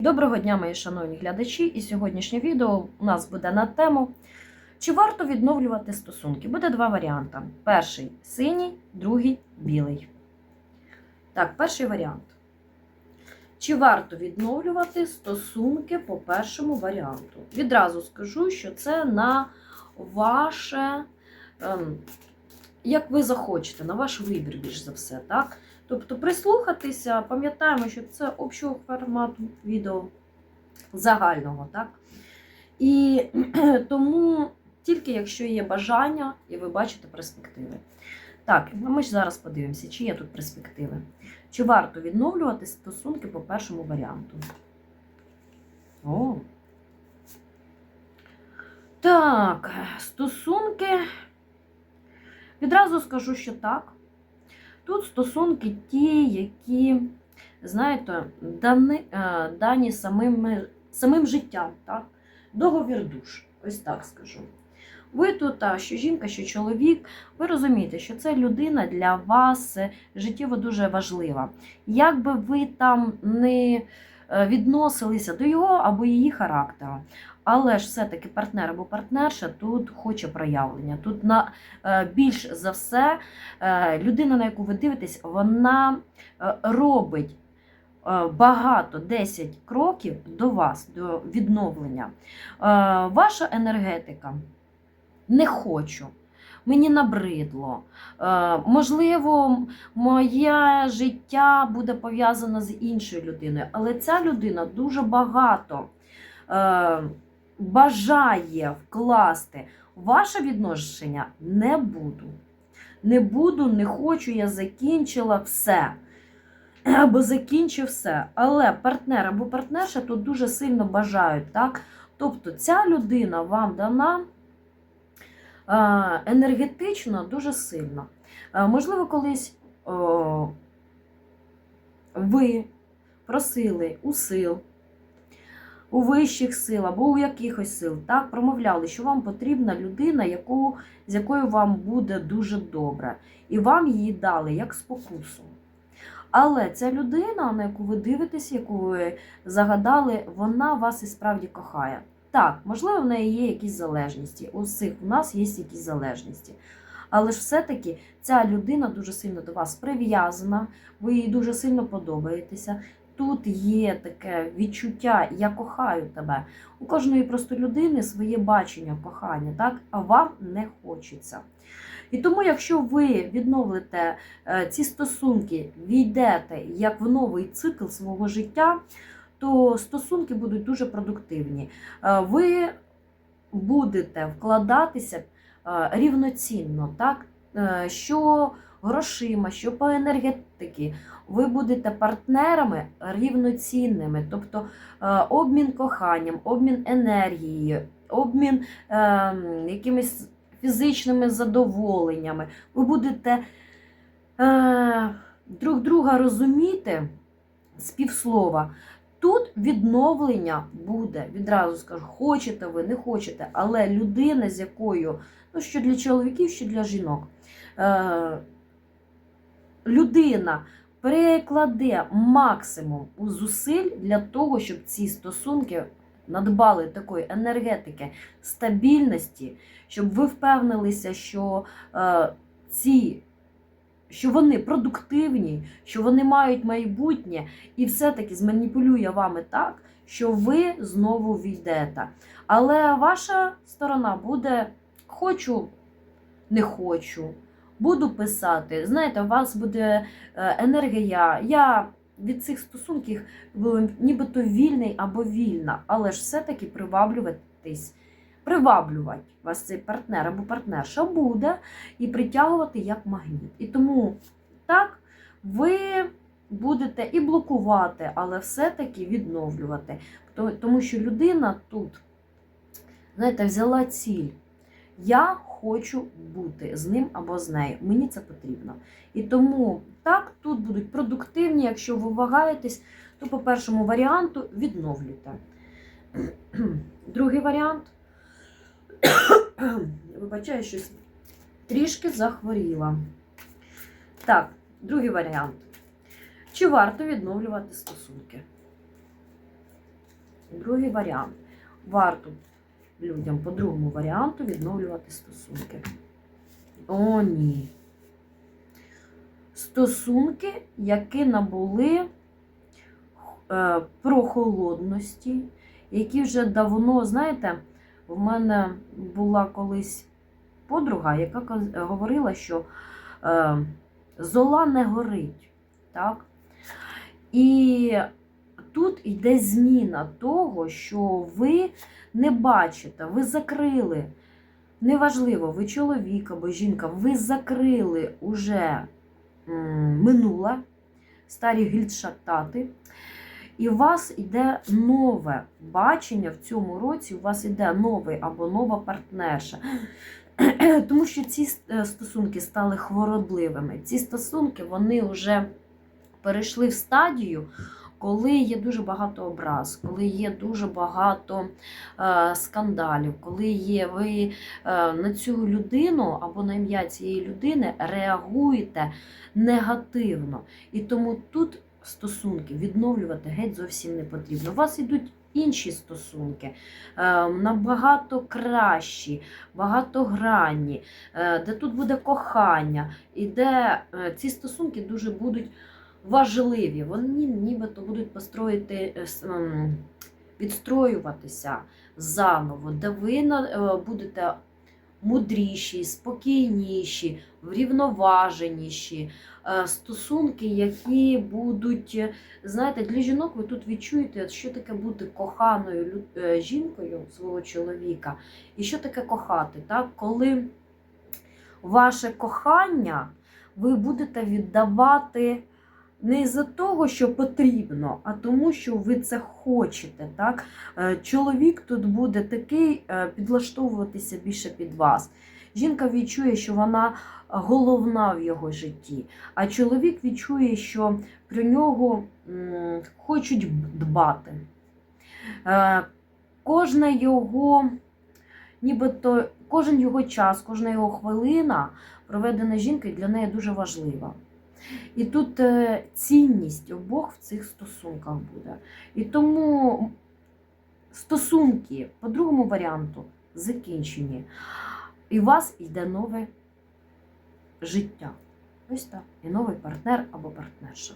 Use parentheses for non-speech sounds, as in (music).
Доброго дня, мої шановні глядачі! І сьогоднішнє відео у нас буде на тему, чи варто відновлювати стосунки. Буде два варіанти: перший синій, другий білий. Так, перший варіант. Чи варто відновлювати стосунки по першому варіанту? Відразу скажу, що це на ваше, ем, як ви захочете, на ваш вибір, більш за все, так? Тобто прислухатися, пам'ятаємо, що це общого формату відео загального, так? І (clears throat) тому тільки якщо є бажання і ви бачите перспективи. Так, ну ми ж зараз подивимося, чи є тут перспективи. Чи варто відновлювати стосунки по першому варіанту? О. Так, стосунки. Відразу скажу, що так. Тут стосунки ті, які, знаєте, дані, е, дані самим, самим життям, так? договір душ, ось так скажу. Ви тут, що жінка, що чоловік, ви розумієте, що це людина для вас е, життєво дуже важлива. Як би ви там не відносилися до його або її характеру, але ж все-таки партнер або партнерша тут хоче проявлення. Тут на е, більш за все е, людина, на яку ви дивитесь, вона е, робить е, багато 10 кроків до вас, до відновлення. Е, Ваша енергетика не хочу. Мені набридло. Е, можливо, моє життя буде пов'язане з іншою людиною, але ця людина дуже багато е, бажає вкласти ваше відношення не буду. Не буду, не хочу, я закінчила все. (clears throat) Або закінчив все. Але партнер або партнерша тут дуже сильно бажають. так? Тобто ця людина вам дана енергетично дуже сильно. Е, Можливо, колись ви просили у сил, у вищих сил або у якихось сил, так, промовляли, що вам потрібна людина, яку, з якою вам буде дуже добре. І вам її дали як спокусу. Але ця людина, на яку ви дивитесь, яку ви загадали, вона вас і справді кохає. Так, можливо, в неї є якісь залежності. У всіх у нас є якісь залежності. Але ж все-таки ця людина дуже сильно до вас прив'язана, ви їй дуже сильно подобаєтеся. Тут є таке відчуття Я кохаю тебе. У кожної просто людини своє бачення кохання, так? а вам не хочеться. І тому, якщо ви відновите е, ці стосунки, війдете як в новий цикл свого життя, то стосунки будуть дуже продуктивні. Е, Ви будете вкладатися е, рівноцінно, так? Е, що грошима, що по енергетики. Ви будете партнерами рівноцінними, тобто обмін коханням, обмін енергією, обмін е, якимись фізичними задоволеннями. Ви будете друг друга розуміти з півслова. Тут відновлення буде, відразу скажу, хочете ви, не хочете, але людина, з якою, ну що для чоловіків, що для жінок, е, людина перекладе максимум зусиль для того, щоб ці стосунки надбали такої енергетики, стабільності, щоб ви впевнилися, що е, ці. Що вони продуктивні, що вони мають майбутнє, і все-таки зманіпулює вами так, що ви знову війдете. Але ваша сторона буде хочу, не хочу, буду писати. Знаєте, у вас буде е, енергія. Я від цих стосунків нібито вільний або вільна, але ж все-таки приваблюватись, приваблювати вас цей партнер або партнерша буде і притягувати як магніт. І тому так ви будете і блокувати, але все-таки відновлювати. Тому що людина тут, знаєте, взяла ціль. Я хочу бути з ним або з нею. Мені це потрібно. І тому так, тут будуть продуктивні. Якщо ви вагаєтесь, то по першому варіанту відновлюйте. (clears throat) Другий варіант. Вибачаю, щось трішки захворіла. Так, другий варіант. Чи варто відновлювати стосунки? Другий варіант. Варто людям по другому варіанту відновлювати стосунки. О, ні. Стосунки, які набули е, прохолодності, які вже давно, знаєте, в мене була колись подруга, яка говорила, що е, зола не горить. Так? І тут йде зміна того, що ви не бачите, ви закрили. Неважливо, ви чоловік або жінка, ви закрили уже минуле, старі гільдшатати, і у вас йде нове бачення в цьому році, у вас йде новий або нова партнерша. (clears throat) Тому що ці е, стосунки стали хворобливими. Ці стосунки вони вже перейшли в стадію, коли є дуже багато образ, коли є дуже багато е, скандалів, коли є ви е, на цю людину або на ім'я цієї людини реагуєте негативно. І тому тут стосунки відновлювати геть зовсім не потрібно. У вас йдуть інші стосунки, е, набагато кращі, багатогранні, е, де тут буде кохання, і де е, ці стосунки дуже будуть важливі. Вони нібито будуть построїти, ем, відстроюватися заново, де ви будете мудріші, спокійніші, врівноваженіші. е, Стосунки, які будуть, знаєте, для жінок ви тут відчуєте, що таке бути коханою е, жінкою свого чоловіка, і що таке кохати, так? коли ваше кохання ви будете віддавати не з-за того, що потрібно, а тому, що ви це хочете. Так? Е, Чоловік тут буде такий е, підлаштовуватися більше під вас. Жінка відчує, що вона головна в його житті, а чоловік відчує, що про нього хочуть дбати. Е, Кожна його, нібито кожен його час, кожна його хвилина, проведена жінкою, для неї дуже важлива. І тут е, цінність обох в цих стосунках буде. І тому стосунки по другому варіанту закінчені. І у вас йде нове життя. Ось так. І новий партнер або партнерша.